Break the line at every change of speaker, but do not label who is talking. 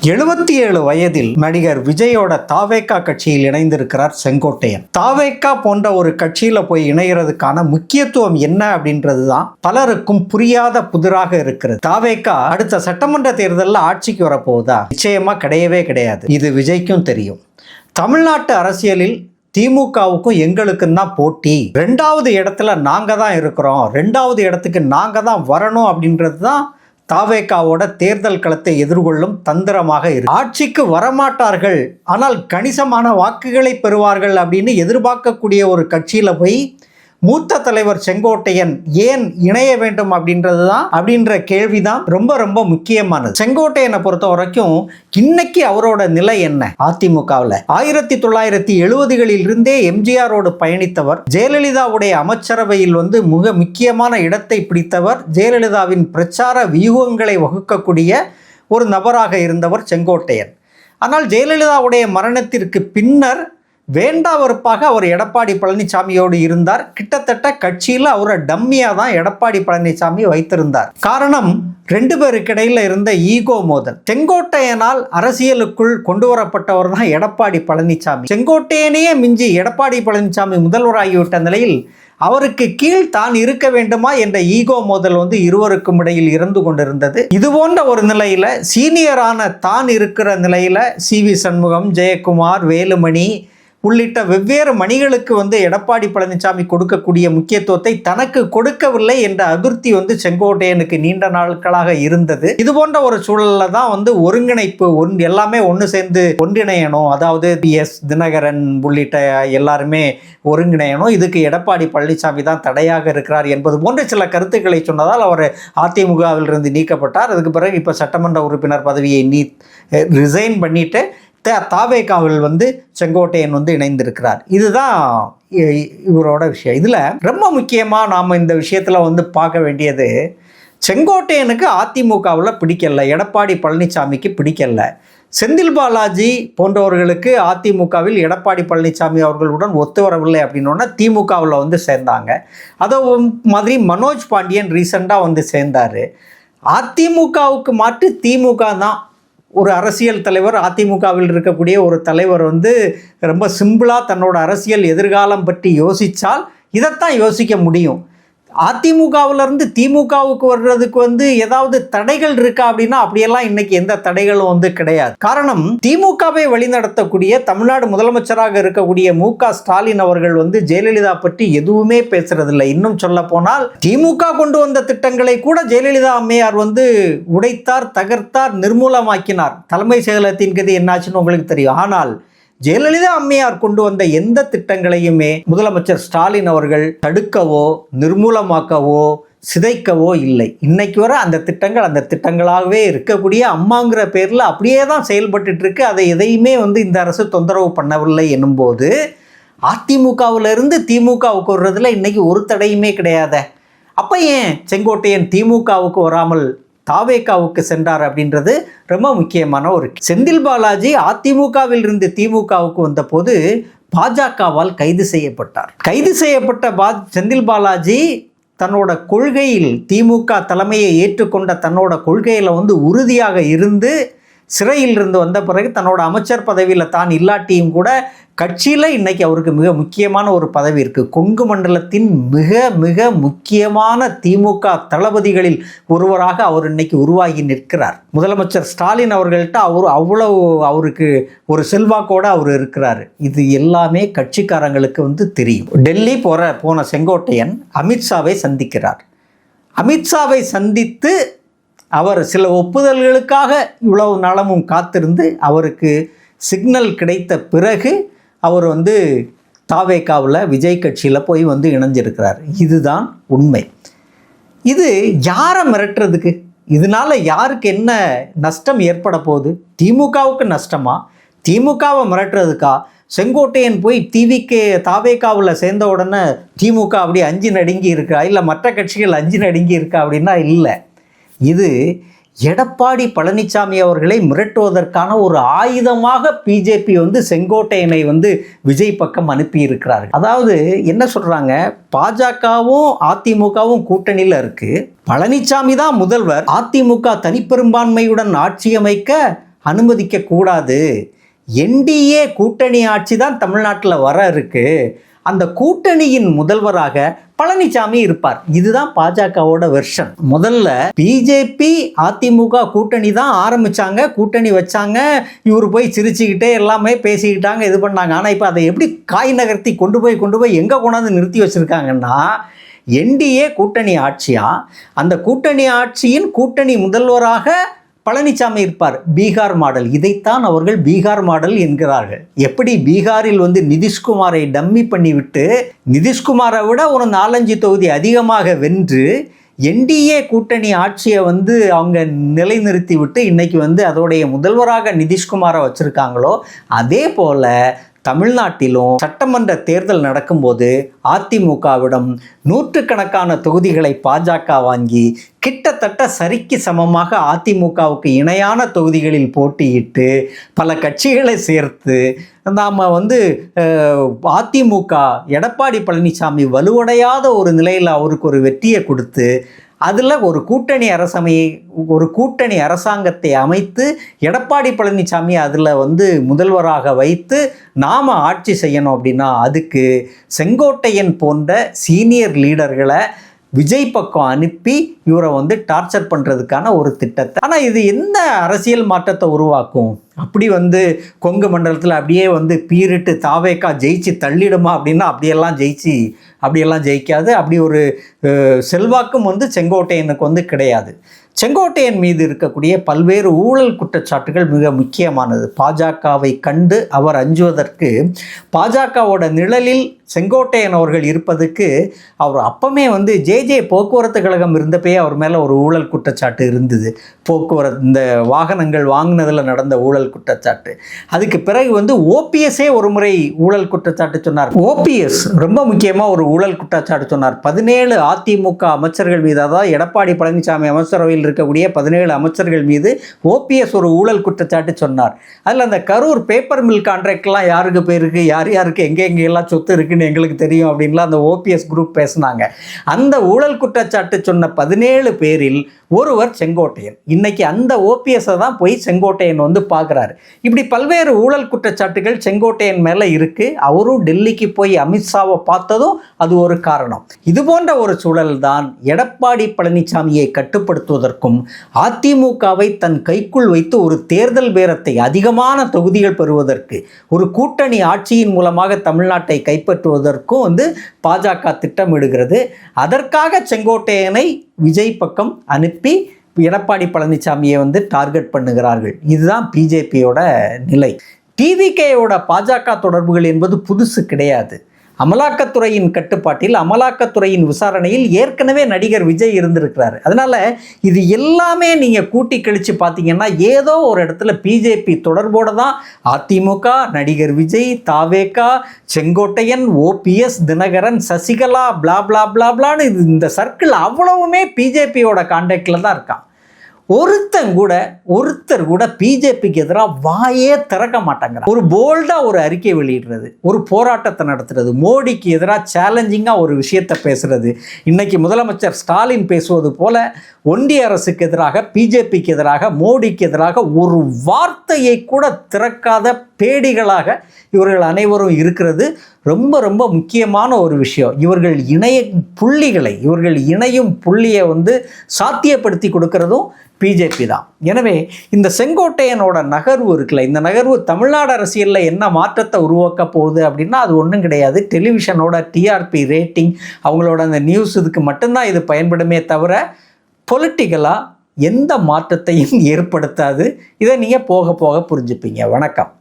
எழுபத்தி ஏழு வயதில் நடிகர் விஜயோட தாவேக்கா கட்சியில் இணைந்திருக்கிறார் செங்கோட்டையன். தாவேக்கா போன்ற ஒரு கட்சியில போய் இணைகிறதுக்கான முக்கியத்துவம் என்ன அப்படின்றது தான் பலருக்கும் புரியாத புதிராக இருக்கிறது. தாவேக்கா அடுத்த சட்டமன்ற தேர்தலில் ஆட்சிக்கு வரப்போகுதா? நிச்சயமா கிடையவே கிடையாது. இது விஜய்க்கும் தெரியும். தமிழ்நாட்டு அரசியலில் திமுகவுக்கும் எங்களுக்கும் தான் போட்டி. ரெண்டாவது இடத்துல நாங்கள் தான் இருக்கிறோம். ரெண்டாவது இடத்துக்கு நாங்கள் தான் வரணும் அப்படின்றது தான் தாவேக்காவோட தேர்தல் களத்தை எதிர்கொள்ளும் தந்திரமாக இருக்கு ஆட்சிக்கு வரமாட்டார்கள். ஆனால் கணிசமான வாக்குகளை பெறுவார்கள் அப்படின்னு எதிர்பார்க்கக்கூடிய ஒரு கட்சியில் போய் மூத்த தலைவர் செங்கோட்டையன் ஏன் இணைய வேண்டும் அப்படின்றது தான் அப்படின்ற கேள்விதான் ரொம்ப ரொம்ப முக்கியமானது. செங்கோட்டையனை பொறுத்த வரைக்கும் இன்னைக்கு அவரோட நிலை என்ன? அதிமுகவில். ஆயிரத்தி தொள்ளாயிரத்தி எழுபதுகளில் இருந்தே எம்ஜிஆரோடு பயணித்தவர் ஜெயலலிதாவுடைய அமைச்சரவையில் வந்து மிக முக்கியமான இடத்தை பிடித்தவர் ஜெயலலிதாவின் பிரச்சார வியூகங்களை வகுக்கக்கூடிய ஒரு நபராக இருந்தவர் செங்கோட்டையன். ஆனால் ஜெயலலிதாவுடைய மரணத்திற்கு பின்னர் வேண்டா வெறுப்பாக அவர் எடப்பாடி பழனிசாமியோடு இருந்தார். கிட்டத்தட்ட கட்சியில் அவரை டம்மியாக தான் எடப்பாடி பழனிசாமி வைத்திருந்தார். காரணம் ரெண்டு பேருக்கு இருந்த ஈகோ மோதல். செங்கோட்டையனால் அரசியலுக்குள் கொண்டு வரப்பட்டவர் தான் எடப்பாடி பழனிசாமி. செங்கோட்டையனையே மிஞ்சி எடப்பாடி பழனிசாமி முதல்வராகிவிட்ட நிலையில் அவருக்கு கீழ் தான் இருக்க வேண்டுமா என்ற ஈகோ மோதல் வந்து இருவருக்கும் இடையில் இருந்து கொண்டிருந்தது. இது போன்ற ஒரு நிலையில சீனியரான தான் இருக்கிற நிலையில சி வி சண்முகம் ஜெயக்குமார் வேலுமணி உள்ளிட்ட வெவ்வேறு மணிகளுக்கு வந்து எடப்பாடி பழனிசாமி கொடுக்கக்கூடிய முக்கியத்துவத்தை தனக்கு கொடுக்கவில்லை என்ற அதிருப்தி வந்து செங்கோட்டையனுக்கு நீண்ட நாட்களாக இருந்தது. இது போன்ற ஒரு சூழல்ல தான் வந்து ஒருங்கிணைப்பு ஒன் எல்லாமே ஒன்று சேர்ந்து ஒன்றிணையணும். அதாவது பி எஸ் தினகரன் உள்ளிட்ட எல்லாருமே ஒருங்கிணையணும். இதுக்கு எடப்பாடி பழனிசாமி தான் தடையாக இருக்கிறார் என்பது போன்ற சில கருத்துக்களை சொன்னதால் அவர் அதிமுகவிலிருந்து நீக்கப்பட்டார். அதுக்கு பிறகு இப்போ சட்டமன்ற உறுப்பினர் பதவியை நீ ரிசைன் பண்ணிட்டு த- தாவேகாவில் வந்து செங்கோட்டையன் வந்து இணைந்திருக்கிறார். இதுதான் இ- இவரோட விஷயம். இதில் ரொம்ப முக்கியமாக நாம் இந்த விஷயத்தில் வந்து பார்க்க வேண்டியது செங்கோட்டையனுக்கு அதிமுகவில் பிடிக்கல எடப்பாடி பழனிசாமிக்கு பிடிக்கல. செந்தில் பாலாஜி போன்றவர்களுக்கு அதிமுகவில் எடப்பாடி பழனிசாமி அவர்களுடன் ஒத்து வரவில்லை அப்படின்னோடனே திமுகவில் வந்து சேர்ந்தாங்க. அதோ மாதிரி மனோஜ் பாண்டியன் ரீசெண்டாக வந்து சேர்ந்தார். அதிமுகவுக்கு மாற்று திமுக தான் ஒரு அரசியல் தலைவர் அதிமுகவில் இருக்கக்கூடிய ஒரு தலைவர் வந்து ரொம்ப சிம்பிளாக தன்னோட அரசியல் எதிர்காலம் பற்றி யோசித்தால் இதைத்தான் யோசிக்க முடியும். அதிமுகவிலிருந்து திமுகவுக்கு வர்றதுக்கு வந்து ஏதாவது தடைகள் இருக்கா அப்படின்னா அப்படியெல்லாம் இன்னைக்கு எந்த தடைகளும் வந்து கிடையாது. காரணம் திமுகவை வழிநடத்தக்கூடிய தமிழ்நாடு முதலமைச்சராக இருக்கக்கூடிய மு க ஸ்டாலின் அவர்கள் வந்து ஜெயலலிதா பற்றி எதுவுமே பேசுறதில்லை. இன்னும் சொல்ல போனால் திமுக கொண்டு வந்த திட்டங்களை கூட ஜெயலலிதா அம்மையார் வந்து உடைத்தார் தகர்த்தார் நிர்மூலமாக்கினார். தலைமை செயலகத்தின் கதி என்னாச்சுன்னு உங்களுக்கு தெரியும். ஆனால் ஜெயலலிதா அம்மையார் கொண்டு வந்த எந்த திட்டங்களையுமே முதலமைச்சர் ஸ்டாலின் அவர்கள் தடுக்கவோ நிர்மூலமாக்கவோ சிதைக்கவோ இல்லை. இன்னைக்கு வர அந்த திட்டங்கள் அந்த திட்டங்களாகவே இருக்கக்கூடிய அம்மாங்கிற பேரில் அப்படியே தான் செயல்பட்டு இருக்கு. அதை எதையுமே வந்து இந்த அரசு தொந்தரவு பண்ணவில்லை என்னும்போது அதிமுகவிலிருந்து திமுகவுக்கு வர்றதுல இன்னைக்கு ஒரு தடையுமே கிடையாத. அப்போ ஏன் செங்கோட்டையன் திமுகவுக்கு வராமல் தாவேகாவுக்கு சென்றார் அப்படின்றது ரொம்ப முக்கியமான ஒரு செந்தில் பாலாஜி அதிமுகவில் இருந்து திமுகவுக்கு வந்தபோது பாஜகவால் கைது செய்யப்பட்டார். கைது செய்யப்பட்ட பா செந்தில் பாலாஜி தன்னோட கொள்கையில் திமுக தலைமையை ஏற்றுக்கொண்ட தன்னோட கொள்கையில் வந்து உறுதியாக இருந்து சிறையில் இருந்து வந்த பிறகு தன்னோட அமைச்சர் பதவியில் தான் இல்லாட்டியும் கூட கட்சியில் இன்றைக்கி அவருக்கு மிக முக்கியமான ஒரு பதவி இருக்குது கொங்கு மண்டலத்தின் மிக மிக முக்கியமான திமுக தளபதிகளில் ஒருவராக அவர் இன்னைக்கு உருவாகி நிற்கிறார். முதலமைச்சர் ஸ்டாலின் அவர்கள்ட்ட அவர் அவ்வளவு அவருக்கு ஒரு செல்வாக்கோட அவர் இருக்கிறார். இது எல்லாமே கட்சிக்காரங்களுக்கு வந்து தெரியும். டெல்லி போகிற போன செங்கோட்டையன் அமித்ஷாவை சந்திக்கிறார். அமித்ஷாவை சந்தித்து அவர் சில ஒப்புதல்களுக்காக இவ்வளவு நாளமும் காத்திருந்து அவருக்கு சிக்னல் கிடைத்த பிறகு அவர் வந்து தாவேக்காவில் விஜய் கட்சியில் போய் வந்து இணைஞ்சிருக்கிறார். இதுதான் உண்மை. இது யாரை மிரட்டுறதுக்கு? இதனால யாருக்கு என்ன நஷ்டம் ஏற்பட போகுது? திமுகவுக்கு நஷ்டமா? திமுகவை மிரட்டுறதுக்கா? செங்கோட்டையன் போய் டிவிக்கு தாவேக்காவில் சேர்ந்த உடனே திமுக அப்படி அஞ்சு நடுங்கி இருக்கா? இல்லை மற்ற கட்சிகள் அஞ்சு நடுங்கி இருக்கா அப்படின்னா இல்லை. இது எடப்பாடி பழனிசாமி அவர்களை மிரட்டுவதற்கான ஒரு ஆயுதமாக பிஜேபி வந்து செங்கோட்டையனை வந்து விஜய் பக்கம் அனுப்பி அதாவது என்ன சொல்கிறாங்க பாஜகவும் அதிமுகவும் கூட்டணியில் இருக்குது பழனிசாமி தான் முதல்வர். அதிமுக தனிப்பெரும்பான்மையுடன் ஆட்சி அமைக்க அனுமதிக்க கூடாது. என்டிஏ கூட்டணி ஆட்சி தான் தமிழ்நாட்டில் வர இருக்கு. அந்த கூட்டணியின் முதல்வராக பழனிசாமி இருப்பார். இதுதான் பாஜகவோட வெர்ஷன் முதல்ல பிஜேபி அதிமுக கூட்டணி தான் ஆரம்பிச்சாங்க. கூட்டணி வச்சாங்க. இவர் போய் சிரிச்சுக்கிட்டே எல்லாமே பேசிக்கிட்டாங்க இது பண்ணாங்க. ஆனால் இப்போ அதை எப்படி காய் நகர்த்தி கொண்டு போய் கொண்டு போய் எங்கே கொண்டாந்து நிறுத்தி வச்சுருக்காங்கன்னா என்டிஏ கூட்டணி ஆட்சியா அந்த கூட்டணி ஆட்சியின் கூட்டணி முதல்வராக பழனிசாமி இருப்பார். பீகார் மாடல். இதைத்தான் அவர்கள் பீகார் மாடல் என்கிறார்கள். எப்படி பீகாரில் வந்து நிதிஷ்குமாரை டம்மி பண்ணிவிட்டு நிதிஷ்குமாரை விட ஒரு நாலஞ்சு தொகுதி அதிகமாக வென்று என்டிஏ கூட்டணி ஆட்சியை வந்து அவங்க நிலைநிறுத்தி விட்டு இன்னைக்கு வந்து அதோடைய முதல்வராக நிதிஷ்குமாரை வச்சுருக்காங்களோ அதே போல் தமிழ்நாட்டிலும் சட்டமன்ற தேர்தல் நடக்கும்போது அதிமுகவிடம் நூற்றுக்கணக்கான தொகுதிகளை பாஜக வாங்கி கிட்டத்தட்ட சரிக்கு சமமாக அதிமுகவுக்கு இணையான தொகுதிகளில் போட்டியிட்டு பல கட்சிகளை சேர்த்து நாம் வந்து அதிமுக எடப்பாடி பழனிசாமி வலுவடையாத ஒரு நிலையில் அவருக்கு ஒரு வெற்றியை கொடுத்து அதில் ஒரு கூட்டணி அரசமையை ஒரு கூட்டணி அரசாங்கத்தை அமைத்து எடப்பாடி பழனிசாமி அதில் வந்து முதல்வராக வைத்து நாம் ஆட்சி செய்யணும் அப்படின்னா அதுக்கு செங்கோட்டையன் போன்ற சீனியர் லீடர்களை விஜய் பக்கம் அனுப்பி இவரை வந்து டார்ச்சர் பண்ணுறதுக்கான ஒரு திட்டத்தை. ஆனால் இது எந்த அரசியல் மாற்றத்தை உருவாக்கும்? அப்படி வந்து கொங்கு மண்டலத்தில் அப்படியே வந்து பீரிட்டு தாவேக்கா ஜெயிச்சு தள்ளிடுமா அப்படின்னா அப்படியெல்லாம் ஜெயிச்சு அப்படியெல்லாம் ஜெயிக்காது. அப்படி ஒரு செல்வாக்கும் வந்து செங்கோட்டையனுக்கு வந்து கிடையாது. செங்கோட்டையன் மீது இருக்கக்கூடிய பல்வேறு ஊழல் குற்றச்சாட்டுகள் மிக முக்கியமானது. பாஜகவை கண்டு அவர் அஞ்சுவதற்கு பாஜகவோட நிழலில் செங்கோட்டையன் அவர்கள் இருப்பதுக்கு அவர் அப்பமே வந்து ஜே ஜே போக்குவரத்து கழகம் இருந்தப்பயே அவர் மேலே ஒரு ஊழல் குற்றச்சாட்டு இருந்தது. போக்குவரத்து இந்த வாகனங்கள் வாங்கினதில் நடந்த ஊழல் குற்றச்சாட்டு. அதுக்கு பிறகு வந்து ஓபிஎஸ்ஸே ஒரு முறை ஊழல் குற்றச்சாட்டு சொன்னார். ஓபிஎஸ் ரொம்ப முக்கியமாக ஒரு ஊழல் குற்றச்சாட்டு சொன்னார். பதினேழு அதிமுக அமைச்சர்கள் மீது அதாவது எடப்பாடி பழனிசாமி அமைச்சரவையில் இருக்கக்கூடிய பதினேழு அமைச்சர்கள் மீது ஓபிஎஸ் ஒரு ஊழல் குற்றச்சாட்டு சொன்னார். அதில் அந்த கரூர் பேப்பர் மில் கான்ட்ராக்ட்லாம் யாருக்கு போயிருக்கு? யார் யாருக்கு? எங்கே எங்கெல்லாம் சொத்து இருக்குன்னு எங்களுக்கு தெரியும் அப்படின்லாம் அந்த ஓபிஎஸ் குரூப் பேசினாங்க. அந்த ஊழல் குற்றச்சாட்டு சொன்ன பதினேழு பேரில் ஒருவர் செங்கோட்டையன். இன்னைக்கு அந்த ஓபிஎஸை தான் போய் செங்கோட்டையன் வந்து பார்க்குறாரு. இப்படி பல்வேறு ஊழல் குற்றச்சாட்டுகள் செங்கோட்டையன் மேலே இருக்குது அவரும் டெல்லிக்கு போய் அமித்ஷாவை பார்த்ததும் அது ஒரு காரணம். இது போன்ற ஒரு சூழல் தான் எடப்பாடி பழனிசாமியை கட்டுப்படுத்துவதற்கும் அதிமுகவை தன் கைக்குள் வைத்து ஒரு தேர்தல் பேரத்தை அதிகமான தொகுதிகள் பெறுவதற்கு ஒரு கூட்டணி ஆட்சியின் மூலமாக தமிழ்நாட்டை கைப்பற்றுவதற்கும் வந்து பாஜக திட்டமிடுகிறது. அதற்காக செங்கோட்டையனை விஜய் பக்கம் அனுப்பி எடப்பாடி பழனிசாமியை வந்து டார்கெட் பண்ணுகிறார்கள். இதுதான் பிஜேபியோட நிலை. டிவிகேயோட பாஜக தொடர்புகள் என்பது புதுசு கிடையாது. அமலாக்கத்துறையின் கட்டுப்பாட்டில் அமலாக்கத்துறையின் விசாரணையில் ஏற்கனவே நடிகர் விஜய் இருந்திருக்கிறார். அதனால் இது எல்லாமே நீங்கள் கூட்டி கழித்து பார்த்தீங்கன்னா ஏதோ ஒரு இடத்துல பிஜேபி தொடர்போடு தான் அதிமுக நடிகர் Vijay TVK Sengottaiyan OPS Dhinakaran Sasikala blah blah blah பிளான்னு இது இந்த சர்க்கிள் அவ்வளவுமே பிஜேபியோட கான்டாக்டில் தான் இருக்கான் ஒருத்தன் கூட ஒருத்தர் கூட பிஜேபிக்கு எதிராக வாயே திறக்க மாட்டாங்க ஒரு போல்டாக ஒரு அறிக்கை வெளியிடுறது ஒரு போராட்டத்தை நடத்துறது மோடிக்கு எதிராக சேலஞ்சிங்காக ஒரு விஷயத்தை பேசுறது. இன்னைக்கு முதலமைச்சர் ஸ்டாலின் பேசுவது போல ஒன்றிய அரசுக்கு எதிராக பிஜேபிக்கு எதிராக மோடிக்கு எதிராக ஒரு வார்த்தையை கூட திறக்காத பேடிகளாக இவர்கள் அனைவரும் இருக்கிறது. ரொம்ப ரொம்ப முக்கியமான ஒரு விஷயம். இவர்கள் இணைய புள்ளிகளை இவர்கள் இணையும் புள்ளியை வந்து சாத்தியப்படுத்தி கொடுக்கறதும் பிஜேபி தான். எனவே இந்த செங்கோட்டையனோட நகர்வு இருக்குல்ல இந்த நகர்வு தமிழ்நாடு அரசியலில் என்ன மாற்றத்தை உருவாக்க போகுது அப்படின்னா அது ஒன்றும் கிடையாது. டெலிவிஷனோட டிஆர்பி ரேட்டிங் அவங்களோட அந்த நியூஸ் இதுக்கு மட்டும்தான் இது பயன்படுமே தவிர பொலிட்டிக்கலாக எந்த மாற்றத்தையும் ஏற்படுத்தாது. இதை நீங்கள் போக போக புரிஞ்சுப்பீங்க. வணக்கம்.